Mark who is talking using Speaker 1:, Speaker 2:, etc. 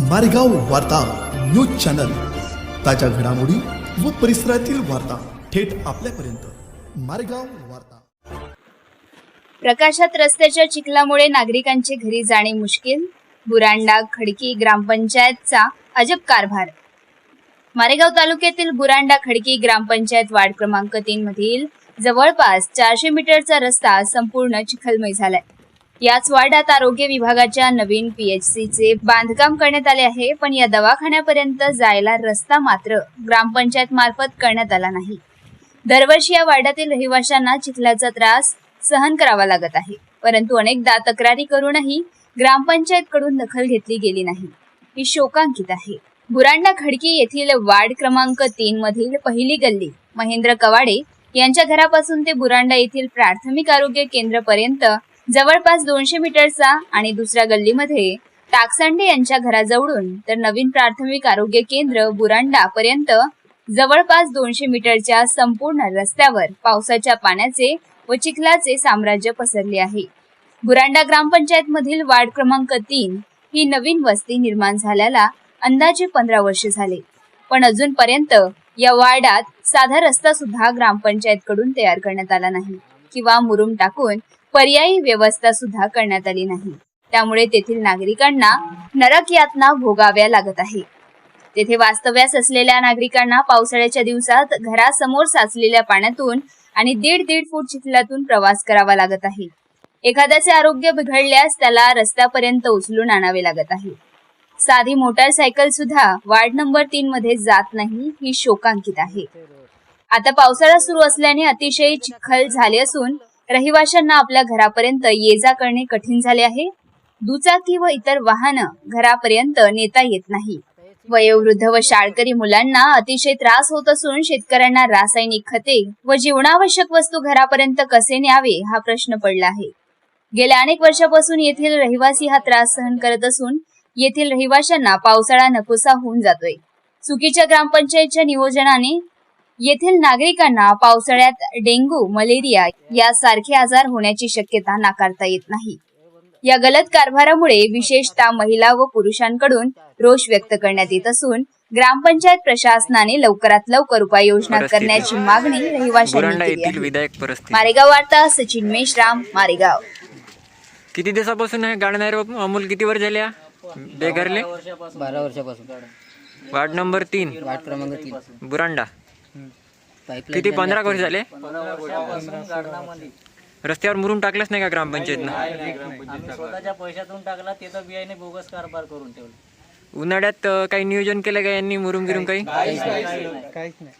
Speaker 1: मारेगाव वार्ता news channel. ताज्या घडामोडी व परिसरातील वार्ता थेट आपल्यापर्यंत. मारेगाव वार्ता.
Speaker 2: प्रकाशात रस्त्याच्या चिखलामुळे नागरिकांचे घरी जाणे मुश्किल. बुरांडा खडकी ग्रामपंचायतचा अजब कारभार. मारेगाव तालुक्यातील बुरांडा खडकी ग्रामपंचायत वार्ड क्रमांक तीन मधील जवळपास चारशे मीटरचा रस्ता संपूर्ण चिखलमय झालाय. याच वार्डात आरोग्य विभागाच्या नवीन पीएचसीचे बांधकाम करण्यात आले आहे पण या दवाखान्यापर्यंत जायला रस्ता मात्र ग्रामपंचायत मार्फत करण्यात आला नाही. दरवर्षी या वार्डातील रहिवाशांना चिखलाचा त्रास सहन करावा लागत आहे परंतु अनेकदा तक्रारी करूनही ग्रामपंचायतकडून दखल घेतली गेली नाही. ही शोकांकित आहे. बुरांडा खडकी येथील वार्ड क्रमांक तीन मधील पहिली गल्ली महेंद्र कवाडे यांच्या घरापासून ते बुरांडा येथील प्राथमिक आरोग्य केंद्र पर्यंत जवळपास दोनशे मीटरचा आणि दुसऱ्या गल्लीमध्ये टाकसांडे यांच्या घराजवळून तर नवीन प्राथमिक आरोग्य केंद्र बुरांडा पर्यंत जवळपास दोनशे मीटरच्या संपूर्ण रस्त्यावर पावसाच्या पाण्याचे व चिखलाचे साम्राज्य पसरले आहे. बुरांडा ग्रामपंचायत मधील वार्ड क्रमांक तीन ही नवीन वस्ती निर्माण झाल्याला अंदाजे पंधरा वर्ष झाले. पण अजूनपर्यंत या वार्डात साधा रस्ता सुद्धा ग्रामपंचायत कडून तयार करण्यात आला नाही. किंवा मुरुम टाकून पर्यायी व्यवस्था सुद्धा करण्यात आली नाही. त्यामुळे तेथील नागरिकांना नरक यातना भोगाव्या लागत आहे. तेथे वास्तव्यास असलेल्या नागरिकांना पावसाळ्याच्या दिवसात घरासमोर साचलेल्या पाण्यातून आणि दीड दीड फूट चिखलातून प्रवास करावा लागत आहे. एखाद्याचे आरोग्य बिघडल्यास त्याला रस्त्यापर्यंत उचलून आणावे लागत आहे. साधी मोटारसायकल सुद्धा वार्ड नंबर तीन मध्ये जात नाही ही शोकांकित आहे. आता पावसाळा सुरू असल्याने अतिशय चिखल झाले असून रहिवाशांना आपल्या घरापर्यंत ये जा करणे कठीण झाले आहे. दुचाकी व इतर वाहनं घरापर्यंत नेता येत नाही. वयोवृद्ध व शाळकरी मुलांना अतिशय त्रास होत असून शेतकऱ्यांना रासायनिक खते व जीवनावश्यक वस्तू घरापर्यंत कसे न्यावे हा प्रश्न पडला आहे. गेल्या अनेक वर्षापासून येथील रहिवासी हा त्रास सहन करत असून येथील रहिवाशांना पावसाळा नकोसा होऊन जातोय. चुकीच्या ग्रामपंचायतच्या नियोजनाने येथील नागरिकांना पावसाळ्यात डेंग्यू मलेरिया यासारखे आजार होण्याची शक्यता नाकारता येत नाही. या गलत कारभारामुळे विशेषतः महिला व पुरुषांकडून रोष व्यक्त करण्यात येत असून ग्रामपंचायत प्रशासनाने लवकरात लवकर उपाययोजना. करण्याची मागणी रहिवाशांनी मारेगाव वार्ता सचिन मेश्राम मारेगाव.
Speaker 3: किती दिवसापासून आहे गाडणार अमूल किती वर झाल्या बेघरले?
Speaker 4: बारा वर्षापासून.
Speaker 3: वार्ड नंबर तीन.
Speaker 4: वार्ड क्रमांक तीन.
Speaker 3: बुरांडा. किती? पंधरा वर्ष झाले? रस्त्यावर मुरून टाकलंच नाही का ग्रामपंचायतनं?
Speaker 5: आम्ही स्वतःच्या पैशातून टाकला ते तर बियाणे बोगस कारभार करून ठेवले.
Speaker 3: उन्हाळ्यात काही नियोजन केलं का यांनी मुरुम गिरुम काही?
Speaker 5: काहीच नाही.